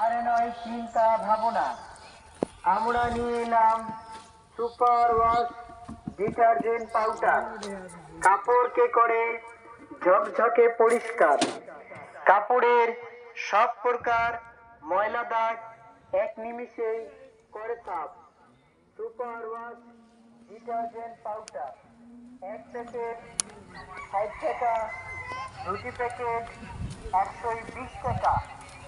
আর নয় চিন্তা ভাবনা। আমরা নিয়ে এলাম সুপার ওয়াশ ডিটারজেন্ট পাউডার। কাপড়কে করে ঝকঝকে পরিষ্কার। কাপড়ের সব প্রকার ময়লা দাগ এক নিমিষেই করে সাফ সুপার ওয়াশ ডিটারজেন্ট পাউডার। এক প্যাকেট ষাট টাকা, দুটি প্যাকেট একশো বিশ টাকা।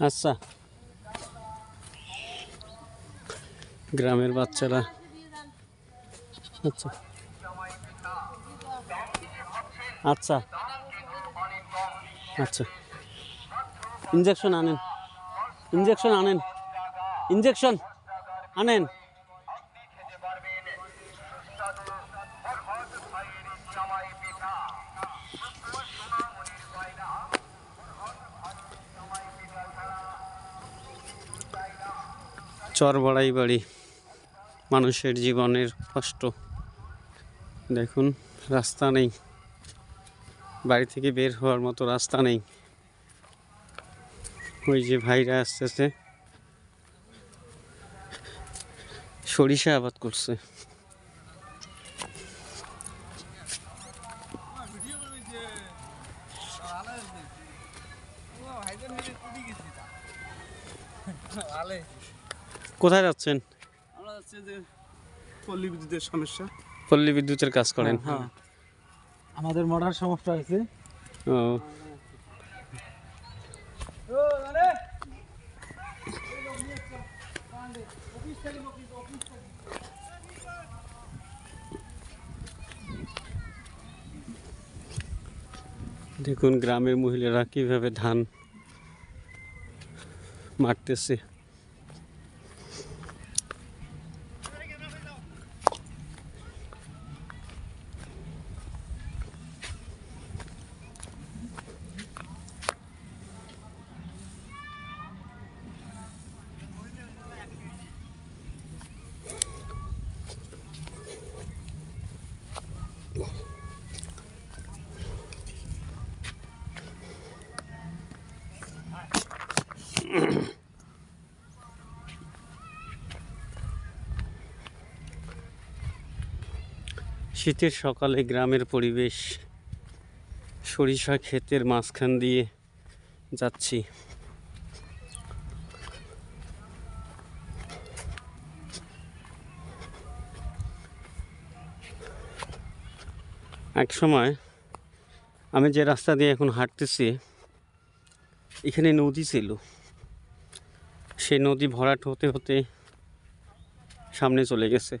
আচ্ছা। গ্রামের বাচ্চারা। আচ্ছা। আচ্ছা। আচ্ছা। ইঞ্জেকশন আনেন। ইঞ্জেকশন আনেন। ইঞ্জেকশন আনেন। চর বড়াই বাড়ি। মানুষের জীবনের কষ্ট। দেখুন, রাস্তা নেই। বাড়ি থেকে বের হওয়ার মতো রাস্তা নেই। ওই যে ভাইরা আসতেছে। সরিষা আবাদ করছে। কোথায় যাচ্ছেন? আমরা হচ্ছে যে পল্লী বিদ্যুতের সমস্যা। পল্লী বিদ্যুতের কাজ করেন। হ্যাঁ আমাদের মোটর সমস্যা হয়েছে। ও। দেখুন গ্রামের মহিলারা কীভাবে ধান মারতেছে। শীতের সকালে গ্রামের পরিবেশ, সরিষা ক্ষেতের মাঝখান দিয়ে যাচ্ছি। এক সময় আমি যে রাস্তা দিয়ে এখন হাঁটতেছি, এখানে নদী ছিল। সেই নদী ভরাট হতে হতে সামনে চলে গেছে।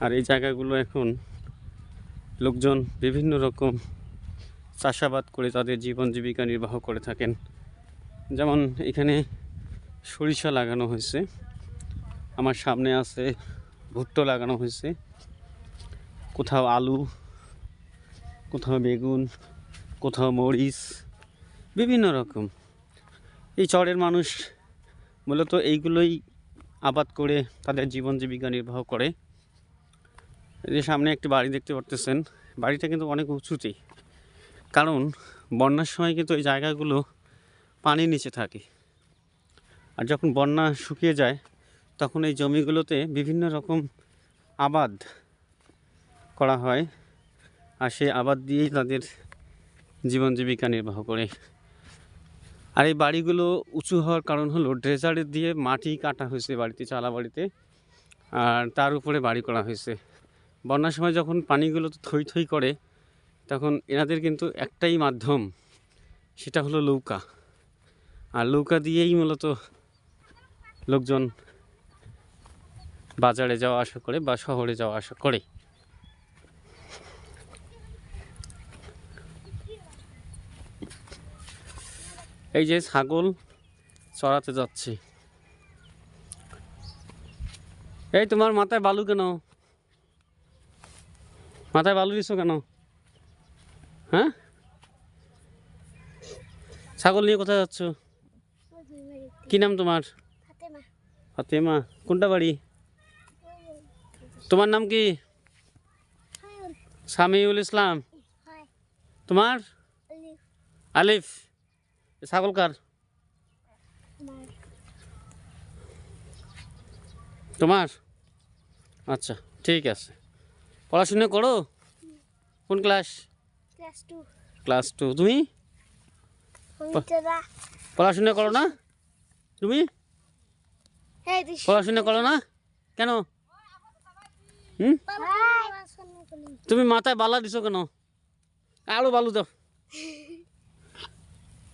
আর এই জায়গাগুলো এখন লোকজন বিভিন্ন রকম চাষাবাদ করে তাদের জীবন জীবিকা নির্বাহ করে থাকেন। যেমন এখানে সরিষা লাগানো হয়েছে। আমার সামনে আছে ভুট্টো লাগানো হয়েছে। কোথাও আলু, কোথাও বেগুন, কোথাও মরিচ, বিভিন্ন রকম। এই চরের মানুষ মূলত এইগুলোই আবাদ করে তাদের জীবন জীবিকা নির্বাহ করে। এই যে সামনে একটি বাড়ি দেখতে পারতেছেন, বাড়িটা কিন্তু অনেক উঁচুতেই। কারণ বন্যার সময় কিন্তু এই জায়গাগুলো পানির নিচে থাকে। আর যখন বন্যা শুকিয়ে যায়, তখন এই জমিগুলোতে বিভিন্ন রকম আবাদ করা হয়। আর সেই আবাদ দিয়েই তাদের জীবন জীবিকা নির্বাহ করে। আর এই বাড়িগুলো উঁচু হওয়ার কারণ হলো ড্রেজারের দিয়ে মাটি কাটা হয়েছে বাড়িতে, চালা বাড়িতে। আর তার উপরে বাড়ি করা হয়েছে। বন্যার সময় যখন পানিগুলো তো থই থই করে, তখন এনাদের কিন্তু একটাই মাধ্যম, সেটা হলো নৌকা আর নৌকা দিয়েই মূলত লোকজন বাজারে যাওয়া আসা করে বা শহরে যাওয়া আসা করে। এই যে ছাগল চড়াতে যাচ্ছে। এই তোমার মাথায় বালু কেন? মাথায় বালু দিছো কেন? হ্যাঁ? ছাগল নিয়ে কোথায় যাচ্ছ? কি নাম তোমার? ফাতেমা। কোনটা বাড়ি? তোমার নাম কি? সামিউল ইসলাম। তোমার? আলিফ। আলিফ। ছাগল কার? তোমার? আচ্ছা ঠিক আছে। পড়াশোনা করো? কোন class? Class two. Class two. তুমি? পড়াশোনা করো না? তুমি? দিস। পড়াশোনা করো না? কেন? হুম? তুমি মাথায় বালা দিছো কেন? আরও বালু দাও।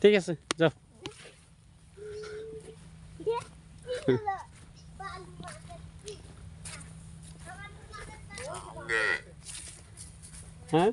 ঠিক আছে যাও। হ্যাঁ